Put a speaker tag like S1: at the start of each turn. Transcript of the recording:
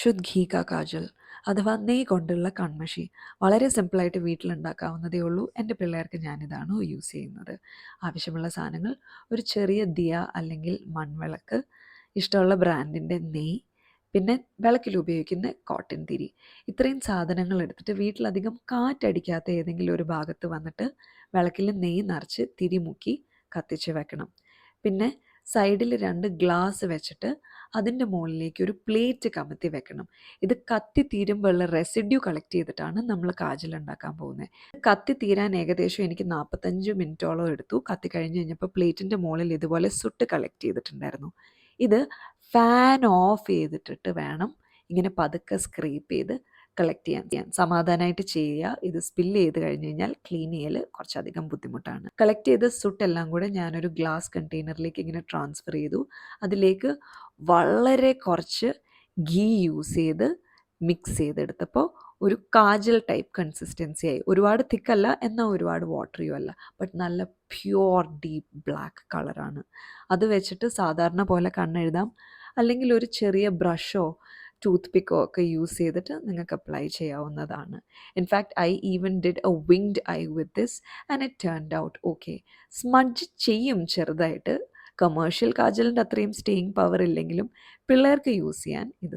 S1: ശുദ്ധ് കാജൽ അഥവാ നെയ് കൊണ്ടുള്ള കൺമഷി. വളരെ സിമ്പിളായിട്ട് വീട്ടിലുണ്ടാക്കാവുന്നതേ ഉള്ളൂ. എന്റെ പിള്ളേർക്ക് ഞാനിതാണ് യൂസ് ചെയ്യുന്നത്. ആവശ്യമുള്ള സാധനങ്ങൾ ഒരു ചെറിയ ദിയ അല്ലെങ്കിൽ മൺവിളക്ക് ഇഷ്ടമുള്ള ബ്രാൻഡിന്റെ നെയ്യ് പിന്നെ വിളക്കിൽ ഉപയോഗിക്കുന്ന കോട്ടൺ തിരി. ഇത്രയും സാധനങ്ങൾ എടുത്തിട്ട് വീട്ടിലധികം കാറ്റടിക്കാത്ത ഏതെങ്കിലും ഒരു ഭാഗത്ത് വന്നിട്ട് വിളക്കിൽ നെയ്യ് നിറച്ച് തിരി മുക്കി കത്തിച്ച് വെക്കണം. പിന്നെ സൈഡിൽ രണ്ട് ഗ്ലാസ് വെച്ചിട്ട് അതിന്റെ മുകളിലേക്ക് ഒരു പ്ലേറ്റ് കമത്തി വെക്കണം. ഇത് കത്തി തീരുമ്പോഴുള്ള റെസിഡ്യൂ കളക്ട് ചെയ്തിട്ടാണ് നമ്മൾ കാജൽ ഉണ്ടാക്കാൻ പോകുന്നത് കത്തി തീരാൻ ഏകദേശം എനിക്ക് നാൽപ്പത്തഞ്ച് മിനിറ്റോളം എടുത്തു. കത്തി കഴിഞ്ഞ് കഴിഞ്ഞപ്പോൾ പ്ലേറ്റിന്റെ മുകളിൽ ഇതുപോലെ സുട്ട് കളക്ട് ചെയ്തിട്ടുണ്ടായിരുന്നു. ഇത് ഫാൻ ഓഫ് ചെയ്തിട്ടിട്ട് വേണം ഇങ്ങനെ പതുക്കെ സ്ക്രീപ്പ് ചെയ്ത് കളക്ട് ചെയ്യാൻ സമാധാനമായിട്ട് ചെയ്യുക. ഇത് സ്പില്ല് ചെയ്ത് കഴിഞ്ഞ് കഴിഞ്ഞാൽ ക്ലീൻ ചെയ്യൽ കുറച്ചധികം ബുദ്ധിമുട്ടാണ്. കളക്ട് ചെയ്ത സുട്ടെല്ലാം കൂടെ ഞാനൊരു ഗ്ലാസ് കണ്ടെയ്നറിലേക്ക് ഇങ്ങനെ ട്രാൻസ്ഫർ ചെയ്തു. അതിലേക്ക് വളരെ കുറച്ച് ഗീ യൂസ് ചെയ്ത് മിക്സ് ചെയ്തെടുത്തപ്പോൾ ഒരു കാജൽ ടൈപ്പ് കൺസിസ്റ്റൻസി ആയി. ഒരുപാട് തിക്കല്ല എന്നാൽ ഒരുപാട് വാട്ടറിയും അല്ല. ബട്ട് നല്ല പ്യുവർ ഡീപ്പ് ബ്ലാക്ക് കളറാണ് അത് വെച്ചിട്ട് സാധാരണ പോലെ കണ്ണെഴുതാം. അല്ലെങ്കിൽ ഒരു ചെറിയ ബ്രഷോ ടൂത്ത് പിക്കോ ഒക്കെ യൂസ് ചെയ്തിട്ട് നിങ്ങൾക്ക് അപ്ലൈ ചെയ്യാവുന്നതാണ്. In fact I even did a winged eye with this and it turned out okay smudge ചെയ്യും ചെറുതായിട്ട്. കമേഴ്ഷ്യൽ കാജലിന്റെ അത്രയും സ്റ്റേയിങ് പവർ ഇല്ലെങ്കിലും പിള്ളേർക്ക് യൂസ് ചെയ്യാൻ ഇത്